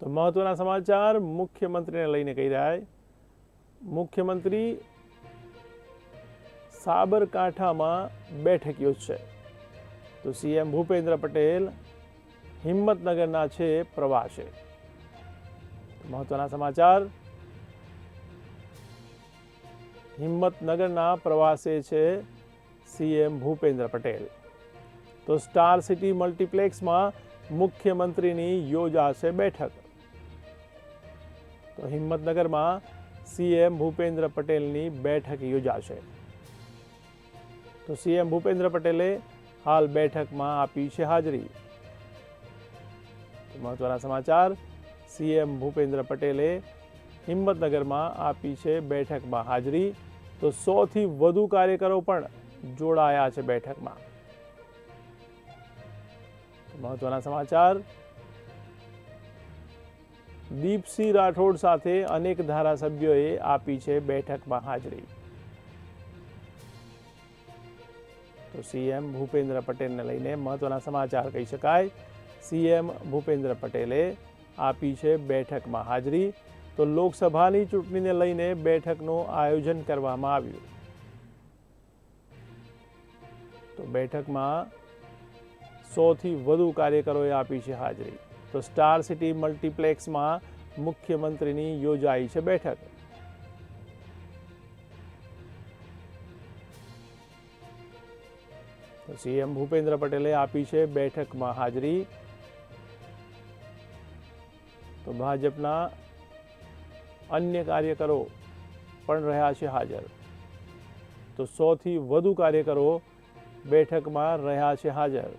તો મહત્વના સમાચાર મુખ્યમંત્રીને લઈને કહી રહ્યા મુખ્યમંત્રી સાબરકાંઠામાં બેઠક યોજશે તો સીએમ ભૂપેન્દ્ર પટેલ હિંમતનગરના છે પ્રવાસે મહત્વના સમાચાર હિંમતનગરના પ્રવાસે છે સીએમ ભૂપેન્દ્ર પટેલ તો સ્ટાર સિટી મલ્ટીપ્લેક્સમાં મુખ્યમંત્રીની યોજાશે બેઠક તો હિંમતનગરમાં સીએમ ભૂપેન્દ્ર પટેલની બેઠક યોજાશે. તો સીએમ ભૂપેન્દ્ર પટેલે હાલ બેઠકમાં આપી છે હાજરી. મહત્વના સમાચાર, સીએમ ભૂપેન્દ્ર પટેલે હિંમતનગરમાં આપી છે બેઠકમાં હાજરી. તો સોથી વધુ કાર્યકરો પણ જોડાયા છે બેઠકમાં. મહત્વના સમાચાર દીપસિંહ રાઠોડ સાથે અનેક ધારાસભ્યોએ આપી છે બેઠકમાં હાજરી. તો સીએમ ભૂપેન્દ્ર પટેલને લઈને મહત્વના સમાચાર કહી શકાય. સીએમ ભૂપેન્દ્ર પટેલે આપી છે બેઠકમાં હાજરી. તો લોકસભાની ચૂંટણીને લઈને બેઠકનું આયોજન કરવામાં આવ્યું. તો બેઠકમાં સોથી વધુ કાર્યકરોએ આપી છે હાજરી. તો સ્ટાર સિટી મલ્ટીપ્લેક્સમાં મુખ્યમંત્રીની યોજાઈ છે બેઠક. સીએમ ભૂપેન્દ્ર પટેલે આપી છે બેઠકમાં હાજરી. તો ભાજપના અન્ય કાર્યકરો પણ રહ્યા છે હાજર. તો સોથી વધુ કાર્યકરો બેઠકમાં રહ્યા છે હાજર.